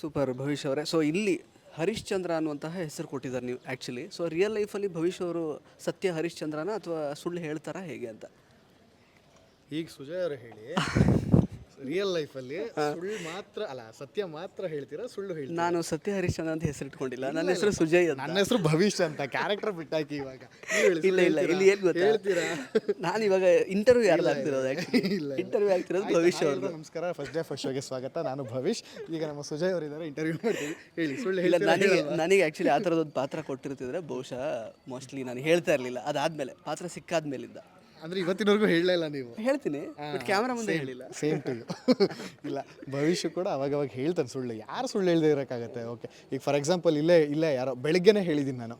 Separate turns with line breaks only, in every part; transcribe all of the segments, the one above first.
Super ಭವಿಷ್ಯ ಅವರೇ. So ಇಲ್ಲಿ ಹರಿಶ್ಚಂದ್ರ ಅನ್ನುವಂತಹ ಹೆಸರು ಕೊಟ್ಟಿದ್ದಾರೆ ನೀವು ಆ್ಯಕ್ಚುಲಿ ಸೊ ರಿಯಲ್ ಲೈಫಲ್ಲಿ ಭವಿಷ್ಯ ಅವರು ಸತ್ಯ ಹರಿಶ್ಚಂದ್ರನ ಅಥವಾ ಸುಳ್ಳು ಹೇಳ್ತಾರಾ ಹೇಗೆ ಅಂತ?
ಈಗ ಸುಜಯ್ ಅವರು ಹೇಳಿ. ರಿಯಲ್ ಲೈಫಲ್ಲಿ ಸುಳ್ಳು ಮಾತ್ರ ಅಲ್ಲ ಸತ್ಯ ಮಾತ್ರ ಹೇಳ್ತೀರಾ ಸುಳ್ಳು ಹೇಳಿ
ನಾನು ಸತ್ಯ ಹರಿಶ್ಚಂದ್ರ ಅಂತ ಹೆಸರು ಇಟ್ಕೊಂಡಿಲ್ಲ ನನ್ನ ಹೆಸರು ಸುಜಯ್ ಅಂತ.
ನನ್ನ ಹೆಸರು ಭವಿಷ್ಯ ಅಂತ ಕ್ಯಾರೆಕ್ಟರ್ ಬಿಟ್ಟಾಕಿ ಇವಾಗ.
ಇಲ್ಲ ಇಲ್ಲ ಇಲ್ಲಿ ಏನು ಗೊತ್ತಾ
ಹೇಳ್ತೀರಾ?
ನಾನು ಇವಾಗ ಇಂಟರ್ವ್ಯೂ ಯಾರು ಆಗ್ತಿರೋದು
ಇಲ್ಲ.
ಇಂಟರ್ವ್ಯೂ ಆಗ್ತಿರೋದು ಭವಿಷ್ಯ ಅವ್ರದ್ದು.
ನಮಸ್ಕಾರ. ಫಸ್ಟ್ ಡೇ ಫಸ್ಟ್ ಶೋಗೆ ಸ್ವಾಗತ. ನಾನು ಭವಿಷ್ ಈಗ ನಮ್ಮ ಸುಜಯ್ ಅವರು ಇದ್ದಾರೆ ಇಂಟರ್ವ್ಯೂ ಮಾಡ್ತೀವಿ. ಹೇಳಿ ಸುಳ್ಳು
ಇಲ್ಲ ನನಗೆ? ನನಗೆ ಆ್ಯಕ್ಚುಲಿ ಆ ಥರದೊಂದು ಪಾತ್ರ ಕೊಟ್ಟಿರ್ತಿದ್ರೆ ಬಹುಶಃ ಮೋಸ್ಟ್ಲಿ ನಾನು ಹೇಳ್ತಾ ಇರಲಿಲ್ಲ. ಅದಾದ್ಮೇಲೆ ಪಾತ್ರ ಸಿಕ್ಕಾದ್ಮೇಲಿಂದ.
ಅಂದ್ರೆ ಇವತ್ತಿನವರೆಗೂ ಹೇಳಲೇ ಇಲ್ಲ ನೀವು.
ಹೇಳ್ತೀನಿ ಬಟ್ ಕ್ಯಾಮ್ರಾ ಮುಂದೆ ಹೇಳಿಲ್ಲ.
ಸೇಮ್ ಟು ಇಲ್ಲ ಭವಿಷ್ಯ ಕೂಡ ಅವಾಗ ಅವಾಗ ಹೇಳ್ತಾನೆ ಸುಳ್ಳು. ಯಾರು ಸುಳ್ಳು ಹೇಳ್ದೇ ಇರೋಕ್ಕಾಗತ್ತೆ? ಓಕೆ ಈಗ ಫಾರ್ ಎಕ್ಸಾಂಪಲ್ ಇಲ್ಲೇ ಇಲ್ಲೇ ಯಾರೋ ಬೆಳಿಗ್ಗೆನೇ ಹೇಳಿದ್ದೀನಿ ನಾನು.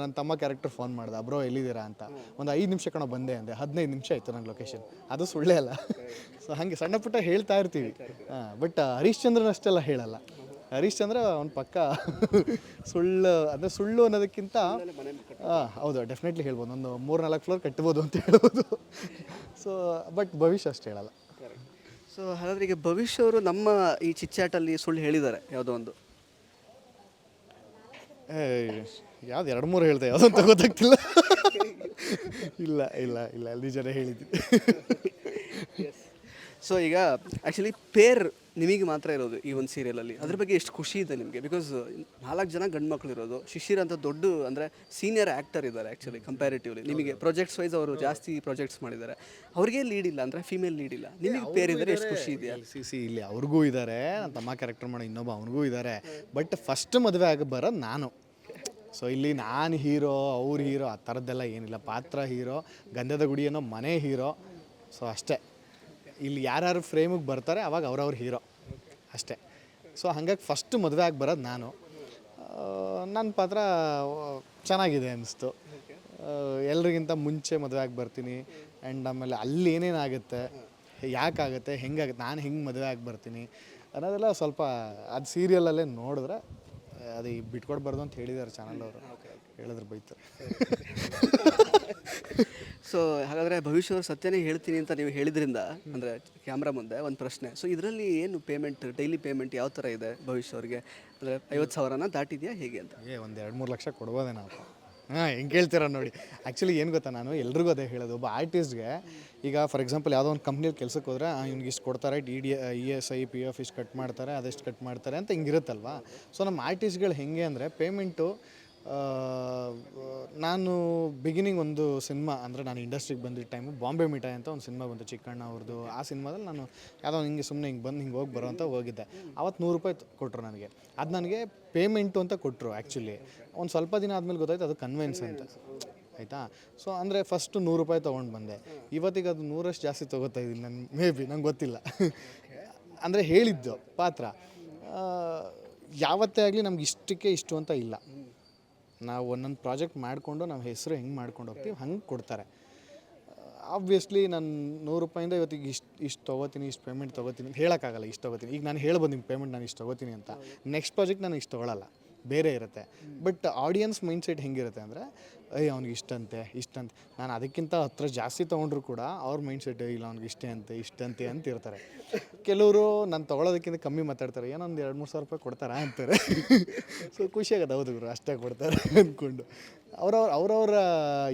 ನನ್ನ ತಮ್ಮ ಕ್ಯಾರೆಕ್ಟರ್ ಫೋನ್ ಮಾಡ್ದೆ ಬ್ರೋ ಎಲ್ಲಿದ್ದೀರಾ ಅಂತ? ಒಂದು ಐದು ನಿಮಿಷ ಕಣ ಬಂದೆ ಅಂದೆ ಹದಿನೈದು ನಿಮಿಷ ಆಯಿತು ನನ್ನ ಲೊಕೇಶನ್ ಅದು ಸುಳ್ಳೇ ಅಲ್ಲ. ಸೊ ಹಾಗೆ ಸಣ್ಣ ಪುಟ್ಟ ಹೇಳ್ತಾ ಇರ್ತೀವಿ. ಬಟ್ ಹರಿಶ್ಚಂದ್ರನ ಅಷ್ಟೆಲ್ಲ ಹೇಳಲ್ಲ. ಹರೀಶ್ಚಂದ್ರ ಅವ್ನ ಪಕ್ಕ ಸುಳ್ಳು ಅಂದರೆ ಸುಳ್ಳು ಅನ್ನೋದಕ್ಕಿಂತ ಹಾಂ ಹೌದು ಡೆಫಿನೆಟ್ಲಿ ಹೇಳ್ಬೋದು. ಒಂದು ಮೂರು ನಾಲ್ಕು ಫ್ಲೋರ್ ಕಟ್ಬೋದು ಅಂತ ಹೇಳ್ಬೋದು. ಸೊ ಬಟ್ ಭವಿಷ್ಯ ಅಷ್ಟು ಹೇಳಲ್ಲ.
ಸೊ ಹಾಗಾದ್ರೆ ಈಗ ಭವಿಷ್ಯ ಅವರು ನಮ್ಮ ಈ ಚಿಚ್ಚಾಟಲ್ಲಿ ಸುಳ್ಳು ಹೇಳಿದ್ದಾರೆ ಯಾವುದೋ ಒಂದು?
ಯಾವ್ದು ಎರಡು ಮೂರು ಹೇಳ್ದೆ ಯಾವ್ದು ಅಂತ ಗೊತ್ತಾಗ್ತಿಲ್ಲ. ಇಲ್ಲ ಇಲ್ಲ ಇಲ್ಲ ನಿಜನೇ ಹೇಳಿದ್ದೀನಿ
ಸೊ ಈಗ ಆ್ಯಕ್ಚುಲಿ ಪೇರ್ ನಿಮಗೆ ಮಾತ್ರ ಇರೋದು ಈ ಒಂದು ಸೀರಿಯಲಲ್ಲಿ ಅದ್ರ ಬಗ್ಗೆ ಎಷ್ಟು ಖುಷಿ ಇದೆ ನಿಮಗೆ? ಬಿಕಾಸ್ ನಾಲ್ಕು ಜನ ಗಂಡು ಮಕ್ಳು ಇರೋದು. ಶಿಶಿರ್ ಅಂತ ದೊಡ್ಡ ಅಂದರೆ ಸೀನಿಯರ್ ಆ್ಯಕ್ಟರ್ ಇದ್ದಾರೆ ಆ್ಯಕ್ಚುಲಿ ಕಂಪ್ಯಾರಿಟಿವ್ಲಿ ನಿಮಗೆ ಪ್ರಾಜೆಕ್ಟ್ಸ್ ವೈಸ್ ಅವರು ಜಾಸ್ತಿ ಪ್ರಾಜೆಕ್ಟ್ಸ್ ಮಾಡಿದ್ದಾರೆ. ಅವ್ರಿಗೆ ಲೀಡ್ ಇಲ್ಲ ಅಂದರೆ ಫೀಮೇಲ್ ಲೀಡ್ ಇಲ್ಲ. ನಿಮಗೆ ಪೇರ್ ಇದ್ದಾರೆ ಎಷ್ಟು ಖುಷಿ ಇದೆಯಾ?
ಸಿ ಸಿ ಇಲ್ಲಿ ಅವ್ರಿಗೂ ಇದ್ದಾರೆ. ನನ್ನ ತಮ್ಮ ಕ್ಯಾರೆಕ್ಟರ್ ಮಾಡೋ ಇನ್ನೊಬ್ಬ ಅವನಿಗೂ ಇದ್ದಾರೆ. ಬಟ್ ಫಸ್ಟ್ ಮದುವೆ ಆಗಿ ಬರೋದು ನಾನು. ಸೊ ಇಲ್ಲಿ ನಾನು ಹೀರೋ ಅವ್ರ ಹೀರೋ ಆ ಥರದ್ದೆಲ್ಲ ಏನಿಲ್ಲ. ಪಾತ್ರ ಹೀರೋ ಗಂಧದ ಗುಡಿ ಅನ್ನೋ ಮನೆ ಹೀರೋ ಸೊ ಅಷ್ಟೇ. ಇಲ್ಲಿ ಯಾರ್ಯಾರು ಫ್ರೇಮಿಗೆ ಬರ್ತಾರೆ ಅವಾಗ ಅವ್ರವ್ರ ಹೀರೋ. ಅಷ್ಟೇ. ಸೊ ಹಾಗಾಗಿ ಫಸ್ಟ್ ಮದುವೆ ಆಗಿ ಬರೋದು ನಾನು. ನನ್ನ ಪಾತ್ರ ಚೆನ್ನಾಗಿದೆ ಅನ್ನಿಸ್ತು ಎಲ್ರಿಗಿಂತ ಮುಂಚೆ ಮದುವೆ ಆಗಿ ಬರ್ತೀನಿ. ಆ್ಯಂಡ್ ಆಮೇಲೆ ಅಲ್ಲಿ ಏನೇನಾಗುತ್ತೆ ಯಾಕಾಗುತ್ತೆ ಹೆಂಗಾಗುತ್ತೆ ನಾನು ಹೆಂಗೆ ಮದುವೆ ಆಗಿ ಬರ್ತೀನಿ ಅನ್ನೋದೆಲ್ಲ ಸ್ವಲ್ಪ ಅದು ಸೀರಿಯಲಲ್ಲೇ ನೋಡಿದ್ರೆ ಅದು ಬಿಟ್ಕೊಡ್ಬಾರ್ದು ಅಂತ ಹೇಳಿದ್ದಾರೆ ಚಾನಲ್ ಅವರು. ಹೇಳಿದ್ರೆ ಬೈತಾರೆ.
ಸೊ ಹಾಗಾದರೆ ಭವಿಷ್ಯ ಅವರು ಸತ್ಯನೇ ಹೇಳ್ತೀನಿ ಅಂತ ನೀವು ಹೇಳಿದ್ರಿಂದ, ಅಂದರೆ ಕ್ಯಾಮ್ರಾ ಮುಂದೆ ಒಂದು ಪ್ರಶ್ನೆ. ಸೊ ಇದರಲ್ಲಿ ಏನು ಪೇಮೆಂಟ್ ಡೈಲಿ ಪೇಮೆಂಟ್ ಯಾವ ಥರ ಇದೆ ಭವಿಷ್ಯವ್ರಿಗೆ? ಅಂದರೆ ಐವತ್ತು ಸಾವಿರನ ದಾಟಿದೆಯಾ ಹೇಗೆ ಅಂತ?
ಏ, ಒಂದು ಎರಡು ಮೂರು ಲಕ್ಷ ಕೊಡ್ಬೋದೇನೋ ಹಾಂ, ಹೆಂಗೆ ಕೇಳ್ತೀರ ನೋಡಿ. ಆ್ಯಕ್ಚುಲಿ ಏನು ಗೊತ್ತಾ ನಾನು? ಎಲ್ರಿಗೂ ಅದೇ ಹೇಳೋದು. ಒಬ್ಬ ಆರ್ಟಿಸ್ಟ್ಗೆ ಈಗ ಫಾರ್ ಎಕ್ಸಾಂಪಲ್ ಯಾವುದೋ ಒಂದು ಕಂಪ್ನಿಯಲ್ಲಿ ಕೆಲಸಕ್ಕೆ ಹೋದ್ರೆ ಇವ್ನಿಗೆ ಇಷ್ಟು ಕೊಡ್ತಾರೆ D D E S I P F ಇಷ್ಟು ಕಟ್ ಮಾಡ್ತಾರೆ, ಅದೆಷ್ಟು ಕಟ್ ಮಾಡ್ತಾರೆ ಅಂತ ಹಿಂಗಿರುತ್ತಲ್ವಾ? ಸೊ ನಮ್ಮ ಆರ್ಟಿಸ್ಟ್ಗಳು ಹೆಂಗೆ ಅಂದರೆ ಪೇಮೆಂಟು ನಾನು ಬಿಗಿನಿಂಗ್ ಒಂದು ಸಿನಿಮಾ ಅಂದರೆ ನಾನು ಇಂಡಸ್ಟ್ರಿಗೆ ಬಂದಿದ್ದ ಟೈಮು ಬಾಂಬೆ ಮಿಠಾಯಿ ಅಂತ ಒಂದು ಸಿನಿಮಾ ಬಂತು, ಚಿಕ್ಕಣ್ಣ ಅವ್ರದ್ದು ಆ ಸಿನಿಮಾದಲ್ಲಿ ನಾನು ಯಾವುದೋ ಹಿಂಗೆ ಸುಮ್ಮನೆ ಹಿಂಗೆ ಬಂದು ಹಿಂಗೆ ಹೋಗಿ ಬರೋ ಅಂತ ಹೋಗಿದ್ದೆ. ಅವತ್ತು ನೂರು ರೂಪಾಯಿ ಕೊಟ್ಟರು ನನಗೆ. ಅದು ನನಗೆ ಪೇಮೆಂಟು ಅಂತ ಕೊಟ್ಟರು ಆ್ಯಕ್ಚುಲಿ ಒಂದು ಸ್ವಲ್ಪ ದಿನ ಆದಮೇಲೆ ಗೊತ್ತಾಯ್ತು ಅದು ಕನ್ವೆನ್ಸ್ ಅಂತ. ಆಯಿತಾ? ಸೊ ಅಂದರೆ ಫಸ್ಟು ನೂರು ರೂಪಾಯಿ ತೊಗೊಂಡು ಬಂದೆ. ಇವತ್ತಿಗೆ ಅದು ನೂರಷ್ಟು ಜಾಸ್ತಿ ತೊಗೋತಾ ಇದ್ದೀನಿ ನಾನು ಮೇ ಬಿ ನಂಗೆ ಗೊತ್ತಿಲ್ಲ. ಅಂದರೆ ಹೇಳಿದ್ದು ಪಾತ್ರ. ಯಾವತ್ತೇ ಆಗಲಿ ನಮ್ಗೆ ಇಷ್ಟಕ್ಕೆ ಇಷ್ಟು ಅಂತ ಇಲ್ಲ. ನಾವು ಒಂದೊಂದು ಪ್ರಾಜೆಕ್ಟ್ ಮಾಡಿಕೊಂಡು ನಾವು ಹೆಸರು ಹೆಂಗೆ ಮಾಡ್ಕೊಂಡು ಹೋಗ್ತೀವಿ, ಹಂಗೆ ಕೊಡ್ತಾರೆ. ಆಬ್ವಿಯಸ್ಲಿ ನಾನು ನೂರು ರೂಪಾಯಿಂದ ಇವತ್ತಿಗೆ ಇಷ್ಟು ಇಷ್ಟು ತೊಗೋತೀನಿ, ಇಷ್ಟು ಪೇಮೆಂಟ್ ತೊಗೋತೀನಿ ಅಂತ ಹೇಳೋಕ್ಕಾಗಲ್ಲ, ಇಷ್ಟು ತೊಗೋತೀನಿ. ಈಗ ನಾನು ಹೇಳ್ಬೋದು ನಿಮ್ಮ ಪೇಮೆಂಟ್ ನಾನು ಇಷ್ಟು ತೊಗೋತೀನಿ ಅಂತ. ನೆಕ್ಸ್ಟ್ ಪ್ರಾಜೆಕ್ಟ್ ನಾನು ಇಷ್ಟು ತೊಗೊಳಲ್ಲ, ಬೇರೆ ಇರುತ್ತೆ. ಬಟ್ ಆಡಿಯನ್ಸ್ ಮೈಂಡ್ಸೆಟ್ ಹೆಂಗಿರುತ್ತೆ ಅಂದರೆ ಅಯ್ಯ ಅವ್ನಿಗೆ ಇಷ್ಟಂತೆ ಇಷ್ಟಂತೆ ನಾನು ಅದಕ್ಕಿಂತ ಹತ್ರ ಜಾಸ್ತಿ ತೊಗೊಂಡ್ರು ಕೂಡ ಅವ್ರ ಮೈಂಡ್ಸೆಟ್ ಇಲ್ಲ, ಅವ್ನಿಗೆ ಇಷ್ಟೇ ಅಂತೆ ಇಷ್ಟಂತೆ ಅಂತ ಇರ್ತಾರೆ. ಕೆಲವರು ನಾನು ತೊಗೊಳೋದಕ್ಕಿಂತ ಕಮ್ಮಿ ಮಾತಾಡ್ತಾರೆ ಏನೊಂದು ಎರಡು, ಮೂರು ಸಾವಿರ ರೂಪಾಯಿ ಕೊಡ್ತಾರಾ ಅಂತಾರೆ. ಸೊ ಖುಷಿಯಾಗತ್ತೆ ಹೌದು ಗುರು, ಅಷ್ಟೇ ಕೊಡ್ತಾರೆ ಅಂದ್ಕೊಂಡು. ಅವ್ರವ್ರ ಅವ್ರವ್ರ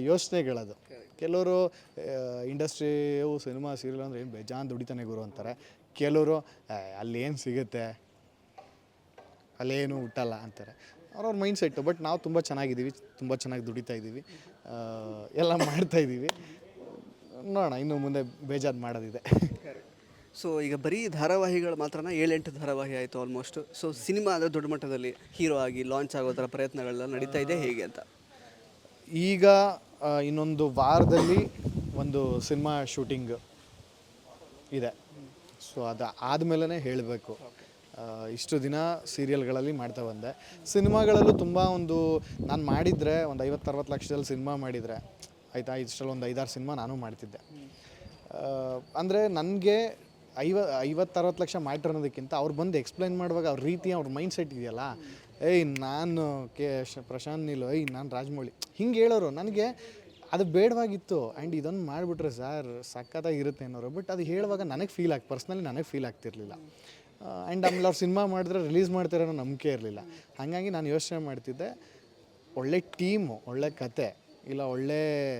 ಯೋಚನೆಗಳದು. ಕೆಲವರು ಇಂಡಸ್ಟ್ರಿಯು, ಸಿನಿಮಾ ಸೀರಿಯಲ್ ಅಂದರೆ ಏನು ಬೇಜಾನ್ ದುಡಿತಾನೆ ಗುರು ಅಂತಾರೆ. ಕೆಲವರು ಅಲ್ಲೇನು ಸಿಗುತ್ತೆ, ಅಲ್ಲೇನು ಹುಟ್ಟಲ್ಲ ಅಂತಾರೆ. ಅವ್ರವ್ರ ಮೈಂಡ್ ಸೆಟ್ಟು ಬಟ್ ನಾವು ತುಂಬ ಚೆನ್ನಾಗಿದ್ದೀವಿ ತುಂಬ ಚೆನ್ನಾಗಿ ದುಡಿತಾ ಇದ್ದೀವಿ ಎಲ್ಲ ಮಾಡ್ತಾ ಇದ್ದೀವಿ. ನೋಡೋಣ ಇನ್ನು ಮುಂದೆ ಬೇಜಾರು ಮಾಡೋದಿದೆ.
ಸೊ ಈಗ ಬರೀ ಧಾರಾವಾಹಿಗಳು ಮಾತ್ರನ? ಏಳೆಂಟು ಧಾರಾವಾಹಿ ಆಯಿತು ಆಲ್ಮೋಸ್ಟ್ ಸೊ ಸಿನಿಮಾ ಅಂದರೆ ದೊಡ್ಡ ಮಟ್ಟದಲ್ಲಿ ಹೀರೋ ಆಗಿ ಲಾಂಚ್ ಆಗೋ ಥರ ಪ್ರಯತ್ನಗಳೆಲ್ಲ ನಡೀತಾ ಇದೆ ಹೇಗೆ ಅಂತ?
ಈಗ ಇನ್ನೊಂದು ವಾರದಲ್ಲಿ ಒಂದು ಸಿನಿಮಾ ಶೂಟಿಂಗ್ ಇದೆ. ಸೊ ಅದು ಆದಮೇಲೆ ಹೇಳಬೇಕು. ಇಷ್ಟು ದಿನ ಸೀರಿಯಲ್ಗಳಲ್ಲಿ ಮಾಡ್ತಾ ಬಂದೆ. ಸಿನಿಮಾಗಳಲ್ಲೂ ತುಂಬ ಒಂದು ನಾನು ಮಾಡಿದರೆ ಒಂದು ಐವತ್ತು ಅರವತ್ತು ಲಕ್ಷದಲ್ಲಿ ಸಿನಿಮಾ ಮಾಡಿದರೆ, ಆಯಿತಾ? ಇಷ್ಟರಲ್ಲಿ ಒಂದು ಐದಾರು ಸಿನಿಮಾ ನಾನು ಮಾಡ್ತಿದ್ದೆ. ಅಂದರೆ ನನಗೆ ಐವ, ಐವತ್ತರವತ್ತು ಲಕ್ಷ ಮಾಡಿರೋದಕ್ಕಿಂತ ಅವ್ರು ಬಂದು ಎಕ್ಸ್ಪ್ಲೈನ್ ಮಾಡುವಾಗ ಅವ್ರ ರೀತಿ, ಅವ್ರ ಮೈಂಡ್ ಸೆಟ್ ಇದೆಯಲ್ಲ? ಏಯ್, ನಾನು ಕೆ ಪ್ರಶಾಂತ್ ನೀಲು, ಏಯ್, ನಾನು ರಾಜಮೌಳಿ. ಹಿಂಗೆ ಹೇಳೋರು. ನನಗೆ ಅದು ಬೇಡವಾಗಿತ್ತು. ಆ್ಯಂಡ್ ಇದೊಂದು ಮಾಡಿಬಿಟ್ರೆ ಸರ್ ಸಖತ್ತಾಗಿರುತ್ತೆ ಅನ್ನೋರು. ಬಟ್ ಅದು ಹೇಳುವಾಗ ನನಗೆ ಫೀಲ್ ಆಗಿ ಪರ್ಸ್ನಲಿ ನನಗೆ ಫೀಲ್ ಆಗ್ತಿರ್ಲಿಲ್ಲ. ಆ್ಯಂಡ್ ಆಮೇಲೆ ಅವ್ರು ಸಿನಿಮಾ ಮಾಡಿದ್ರೆ ರಿಲೀಸ್ ಮಾಡ್ತಾರೆ ಅನ್ನೋ ನಂಬಿಕೆ ಇರಲಿಲ್ಲ. ಹಾಗಾಗಿ ನಾನು ಯೋಚನೆ ಮಾಡ್ತಿದ್ದೆ, ಒಳ್ಳೆ ಟೀಮು ಒಳ್ಳೆ ಕತೆ, ಇಲ್ಲ ಒಳ್ಳೆ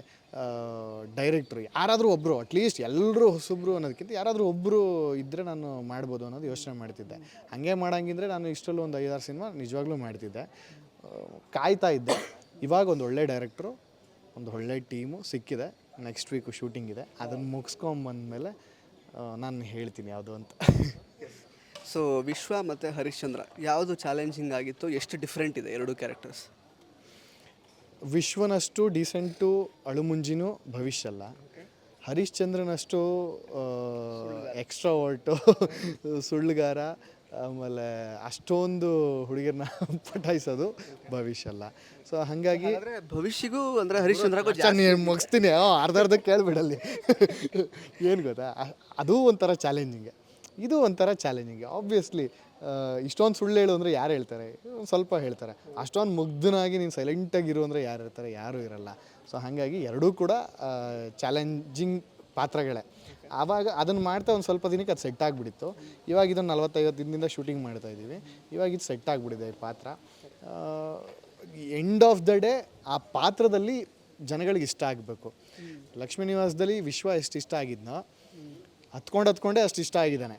ಡೈರೆಕ್ಟ್ರು ಯಾರಾದರೂ ಒಬ್ಬರು ಅಟ್ಲೀಸ್ಟ್ ಎಲ್ಲರೂ ಹೊಸಬ್ರು ಅನ್ನೋದಕ್ಕಿಂತ ಯಾರಾದರೂ ಒಬ್ಬರು ಇದ್ದರೆ ನಾನು ಮಾಡ್ಬೋದು ಅನ್ನೋದು ಯೋಚನೆ ಮಾಡ್ತಿದ್ದೆ. ಹಾಗೆ ಮಾಡಂಗಿದ್ರೆ ನಾನು ಇಷ್ಟಲ್ಲೂ ಒಂದು ಐದಾರು ಸಿನಿಮಾ ನಿಜವಾಗ್ಲೂ ಮಾಡ್ತಿದ್ದೆ. ಕಾಯ್ತಾ ಇದ್ದೆ. ಇವಾಗ ಒಂದು ಒಳ್ಳೆ ಡೈರೆಕ್ಟ್ರು ಒಂದು ಒಳ್ಳೆ ಟೀಮು ಸಿಕ್ಕಿದೆ. ನೆಕ್ಸ್ಟ್ ವೀಕು ಶೂಟಿಂಗ್ ಇದೆ. ಅದನ್ನು ಮುಗಿಸ್ಕೊಂಬಂದ್ಮೇಲೆ ನಾನು ಹೇಳ್ತೀನಿ ಯಾವುದು ಅಂತ.
ಸೊ ವಿಶ್ವ ಮತ್ತು ಹರಿಶ್ಚಂದ್ರ ಯಾವುದು ಚಾಲೆಂಜಿಂಗ್ ಆಗಿತ್ತು ಎಷ್ಟು ಡಿಫ್ರೆಂಟ್ ಇದೆ ಎರಡು ಕ್ಯಾರೆಕ್ಟರ್ಸ್
ವಿಶ್ವನಷ್ಟು ಡೀಸೆಂಟು ಅಳುಮುಂಜಿನೂ ಭವಿಷ್ಯ ಅಲ್ಲ ಹರಿಶ್ಚಂದ್ರನಷ್ಟು ಎಕ್ಸ್ಟ್ರಾ ವರ್ಟು ಸುಳ್ಳುಗಾರ ಆಮೇಲೆ ಅಷ್ಟೊಂದು ಹುಡುಗಿರನ್ನ ಪಟಾಯಿಸೋದು ಭವಿಷ್ಯ ಅಲ್ಲ ಸೊ ಹಾಗಾಗಿ
ಅಂದರೆ ಭವಿಷ್ಯಗೂ ಅಂದರೆ ಹರಿಶ್ಚಂದ್ರಗೂ
ನೀನು ಮುಗಿಸ್ತೀನಿ. ಅರ್ಧ ಅರ್ಧ ಕೇಳಿಬಿಡಲ್ಲಿ. ಏನು ಗೊತ್ತಾ? ಅ- ಅದು ಒಂಥರ ಚಾಲೆಂಜಿಂಗ್ ಇದು ಒಂಥರ ಚಾಲೆಂಜಿಂಗ್ ಆಬ್ವಿಯಸ್ಲಿ ಇಷ್ಟೊಂದು ಸುಳ್ಳು ಹೇಳು ಅಂದರೆ ಯಾರು ಹೇಳ್ತಾರೆ? ಸ್ವಲ್ಪ ಹೇಳ್ತಾರೆ. ಅಷ್ಟೊಂದು ಮುಗ್ಧನಾಗಿ ನೀನು ಸೈಲೆಂಟಾಗಿರು ಅಂದರೆ ಯಾರು ಇರ್ತಾರೆ? ಯಾರೂ ಇರಲ್ಲ. ಸೊ ಹಾಗಾಗಿ ಎರಡೂ ಕೂಡ ಚಾಲೆಂಜಿಂಗ್ ಪಾತ್ರಗಳೇ. ಆವಾಗ ಅದನ್ನು ಮಾಡ್ತಾ ಒಂದು ಸ್ವಲ್ಪ ದಿನಕ್ಕೆ ಅದು ಸೆಟ್ ಆಗಿಬಿಡಿತ್ತು. ಇವಾಗ ಇದನ್ನು ನಲ್ವತ್ತೈವತ್ತು ದಿನದಿಂದ ಶೂಟಿಂಗ್ ಮಾಡ್ತಾ ಇದ್ದೀವಿ. ಇವಾಗ ಇದು ಸೆಟ್ ಆಗಿಬಿಡಿದೆ ಈ ಪಾತ್ರ. ಎಂಡ್ ಆಫ್ ದ ಡೇ ಆ ಪಾತ್ರದಲ್ಲಿ ಜನಗಳಿಗೆ ಇಷ್ಟ ಆಗಬೇಕು. ಲಕ್ಷ್ಮೀ ನಿವಾಸದಲ್ಲಿ ವಿಶ್ವ ಎಷ್ಟು ಇಷ್ಟ ಆಗಿದ್ನೋ ಹತ್ಕೊಂಡು ಹತ್ಕೊಂಡೇ ಅಷ್ಟು ಇಷ್ಟ ಆಗಿದ್ದಾನೆ.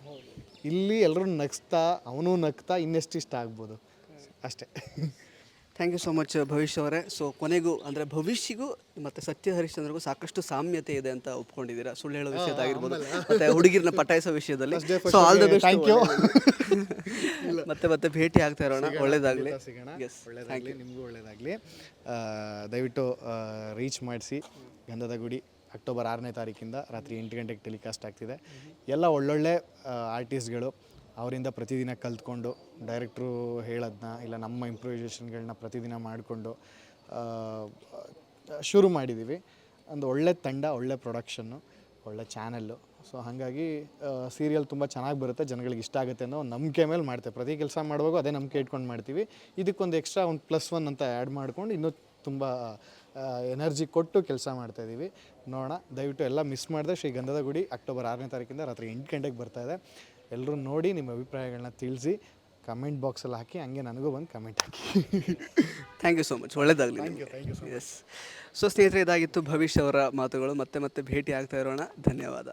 ಇಲ್ಲಿ ಎಲ್ಲರೂ ನಗ್ತಾ ಅವನು ನಗ್ತಾ ಇನ್ನೆಷ್ಟು ಇಷ್ಟ ಆಗ್ಬೋದು. ಅಷ್ಟೇ.
ಥ್ಯಾಂಕ್ ಯು ಸೋ ಮಚ್ ಭವಿಷ್ಯ ಅವರೇ. ಸೊ ಕೊನೆಗೂ ಅಂದರೆ ಭವಿಷ್ಯಗೂ ಮತ್ತು ಸತ್ಯ ಹರಿಶ್ಚಂದ್ರಗೂ ಸಾಕಷ್ಟು ಸಾಮ್ಯತೆ ಇದೆ ಅಂತ ಒಪ್ಕೊಂಡಿದ್ದೀರಾ? ಸುಳ್ಳು ಹೇಳೋ ವಿಷಯದಾಗಿರ್ಬೋದು ಮತ್ತೆ ಹುಡುಗಿರನ್ನ ಪಟಾಯಿಸೋ ವಿಷಯದಲ್ಲಿ. So all the best
thank you
ಮತ್ತೆ ಮತ್ತೆ ಭೇಟಿ ಆಗ್ತಾ ಇರೋಣ. ಒಳ್ಳೇದಾಗಲಿ.
ಸಿಗೋಣ. ಒಳ್ಳೇದಾಗಲಿ ನಿಮಗೂ ಒಳ್ಳೇದಾಗಲಿ. ದಯವಿಟ್ಟು ರೀಚ್ ಮಾಡಿಸಿ. ಗಂಧದ ಗುಡಿ. ಅಕ್ಟೋಬರ್ ಆರನೇ ತಾರೀಕಿಂದ ರಾತ್ರಿ ಎಂಟು ಗಂಟೆಗೆ ಟೆಲಿಕಾಸ್ಟ್ ಆಗ್ತಿದೆ. ಎಲ್ಲ ಒಳ್ಳೊಳ್ಳೆ ಆರ್ಟಿಸ್ಟ್ಗಳು ಅವರಿಂದ ಪ್ರತಿದಿನ ಕಲ್ತ್ಕೊಂಡು ಡೈರೆಕ್ಟ್ರು ಹೇಳೋದನ್ನ ಇಲ್ಲ ನಮ್ಮ ಇಂಪ್ರೂವೈಸೇಷನ್ಗಳನ್ನ ಪ್ರತಿದಿನ ಮಾಡಿಕೊಂಡು ಶುರು ಮಾಡಿದ್ದೀವಿ ಒಂದು ಒಳ್ಳೆ ತಂಡ, ಒಳ್ಳೆ ಪ್ರೊಡಕ್ಷನ್ನು ಒಳ್ಳೆ ಚಾನಲ್ಲು ಸೊ ಹಾಗಾಗಿ ಸೀರಿಯಲ್ ತುಂಬ ಚೆನ್ನಾಗಿ ಬರುತ್ತೆ, ಜನಗಳಿಗೆ ಇಷ್ಟ ಆಗುತ್ತೆ ಅನ್ನೋ ಒಂದು ನಂಬಿಕೆ ಮೇಲೆ ಮಾಡ್ತೇವೆ. ಪ್ರತಿ ಕೆಲಸ ಮಾಡುವಾಗ ಅದೇ ನಂಬಿಕೆ ಇಟ್ಕೊಂಡು ಮಾಡ್ತೀವಿ. ಇದಕ್ಕೊಂದು ಎಕ್ಸ್ಟ್ರಾ ಒಂದು ಪ್ಲಸ್ ಒನ್ ಅಂತ ಆ್ಯಡ್ ಮಾಡ್ಕೊಂಡು ಇನ್ನೂ ತುಂಬ ಎನರ್ಜಿ ಕೊಟ್ಟು ಕೆಲಸ ಮಾಡ್ತಾಯಿದ್ದೀವಿ ನೋಡೋಣ. ದಯವಿಟ್ಟು ಎಲ್ಲ ಮಿಸ್ ಮಾಡಿದೆ ಶ್ರೀ ಗಂಧದ ಗುಡಿ ಅಕ್ಟೋಬರ್ ಆರನೇ ತಾರೀಕಿಂದ ರಾತ್ರಿ ಎಂಟು ಗಂಟೆಗೆ ಬರ್ತಾ ಇದೆ. ಎಲ್ಲರೂ ನೋಡಿ ನಿಮ್ಮ ಅಭಿಪ್ರಾಯಗಳನ್ನ ತಿಳಿಸಿ. ಕಮೆಂಟ್ ಬಾಕ್ಸಲ್ಲಿ ಹಾಕಿ ಹಂಗೆ ನನಗೂ ಬಂದು ಕಮೆಂಟ್ ಹಾಕಿ.
ಥ್ಯಾಂಕ್ ಯು ಸೊ ಮಚ್ ಒಳ್ಳೇದಾಗಲಿ ಎಸ್ ಸೊ ಸ್ನೇಹಿತರೆ ಇದಾಗಿತ್ತು ಭವಿಷ್ಯ ಅವರ ಮಾತುಗಳು. ಮತ್ತೆ ಮತ್ತೆ ಭೇಟಿ ಆಗ್ತಾ ಇರೋಣ. ಧನ್ಯವಾದ.